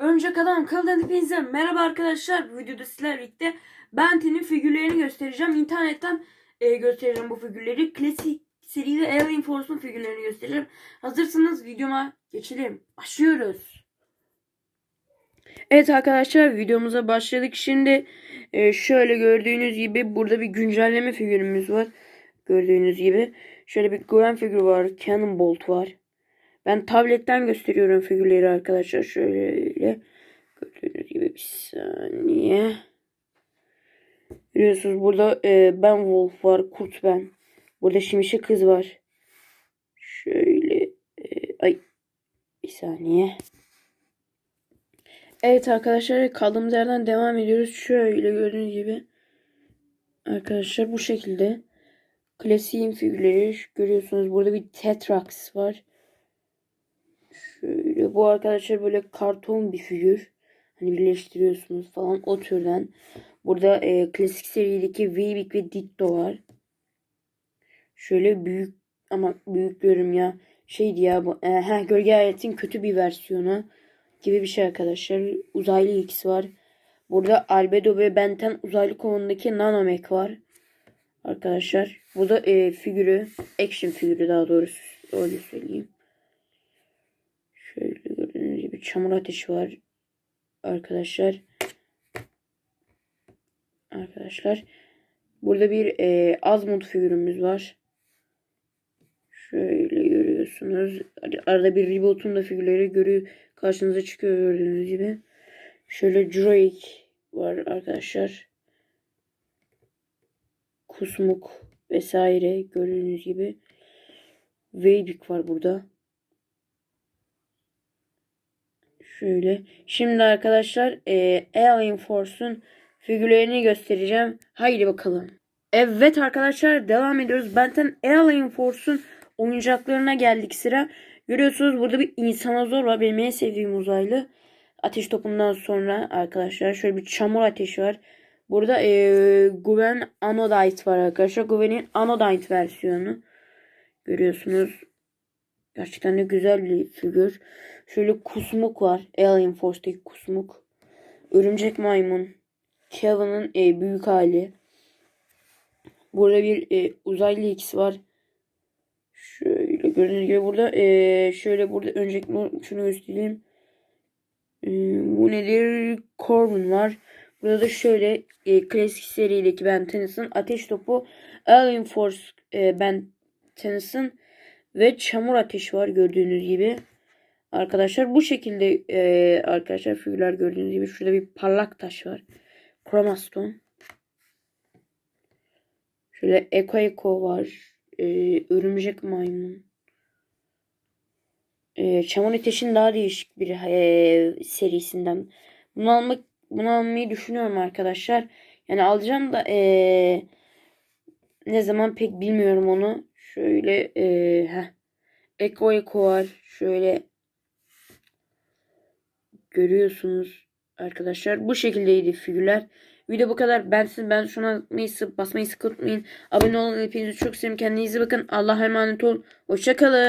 Örümcek Adam kanalından hepinize merhaba arkadaşlar. Bu videoda sizlerle birlikte Benten'in figürlerini göstereceğim. İnternetten e, göstereceğim bu figürleri. Klasik seri ve Alien Force'un figürlerini göstereceğim. Hazırsanız videoma geçelim. Başlıyoruz. Evet arkadaşlar videomuza başladık. Şimdi e, şöyle gördüğünüz gibi burada bir güncelleme figürümüz var. Gördüğünüz gibi. Şöyle bir Gwen figürü var. Cannonbolt var. Ben tabletten gösteriyorum figürleri arkadaşlar. Şöyle gördüğünüz gibi bir saniye. Görüyorsunuz burada e, ben Wolf var. Kurt ben. Burada Şimşe kız var. Şöyle e, ay bir saniye. Evet arkadaşlar kaldığımız yerden devam ediyoruz. Şöyle gördüğünüz gibi. Arkadaşlar bu şekilde. Klasiğin figürleri görüyorsunuz. Burada bir Tetrax var. Şöyle bu arkadaşlar böyle karton bir figür. Hani birleştiriyorsunuz falan o türden. Burada e, klasik serideki Weebik ve Ditto var. Şöyle büyük ama büyük diyorum ya. Şeydi ya bu. E, heh, Gölge Hayalet'in kötü bir versiyonu gibi bir şey arkadaşlar. Uzaylı ikisi var. Burada Albedo ve Benten uzaylı konumundaki Nanomech var. Arkadaşlar. Bu da e, figürü. Action figürü daha doğrusu. Öyle söyleyeyim. Şöyle gördüğünüz gibi çamur ateşi var. Arkadaşlar. Arkadaşlar. Burada bir e, Azmut figürümüz var. Şöyle görüyorsunuz. Arada bir Ribot'un da figürleri görüyor. Karşınıza çıkıyor gördüğünüz gibi. Şöyle Drake var arkadaşlar. Kusmuk vesaire gördüğünüz gibi. Veybik var burada. Şöyle. Şimdi arkadaşlar e, Alien Force'un figürlerini göstereceğim. Haydi bakalım. Evet arkadaşlar devam ediyoruz. Benten Alien Force'un oyuncaklarına geldik sıra. Görüyorsunuz burada bir insanozor var. Benim en sevdiğim uzaylı. Ateş topundan sonra arkadaşlar şöyle bir çamur ateşi var. Burada e, Gwen Anodite var arkadaşlar. Gwen'in Anodite versiyonu. Görüyorsunuz. Gerçekten de güzel bir figür. Şöyle kusmuk var. Alien Force'daki kusmuk. Örümcek maymun. Kevin'in e, büyük hali. Burada bir e, uzaylı ikisi var. Şöyle gördüğünüz gibi burada e, şöyle burada öncelikle şunu göstereyim. E, bu nedir? Corbin var. Burada da şöyle e, klasik serideki Ben Tennyson ateş topu Alien Force e, Ben Tennyson ve çamur ateşi var gördüğünüz gibi. Arkadaşlar bu şekilde e, arkadaşlar figürler gördüğünüz gibi şurada bir parlak taş var. Chromaston. Şöyle Eko Eko var. E, örümcek maymun. E, çamur ateşin daha değişik bir e, serisinden. Bunu almak bunu almayı düşünüyorum arkadaşlar. Yani alacağım da e, ne zaman pek bilmiyorum onu. Şöyle e, heh. Eko Eko var. Şöyle görüyorsunuz arkadaşlar. Bu şekildeydi figürler. Video bu kadar. Ben siz ben şuna atmayı, basmayı sıkı unutmayın. Abone olun. Hepinizi çok seviyorum. Kendinize bakın. Allah'a emanet olun. Hoşçakalın.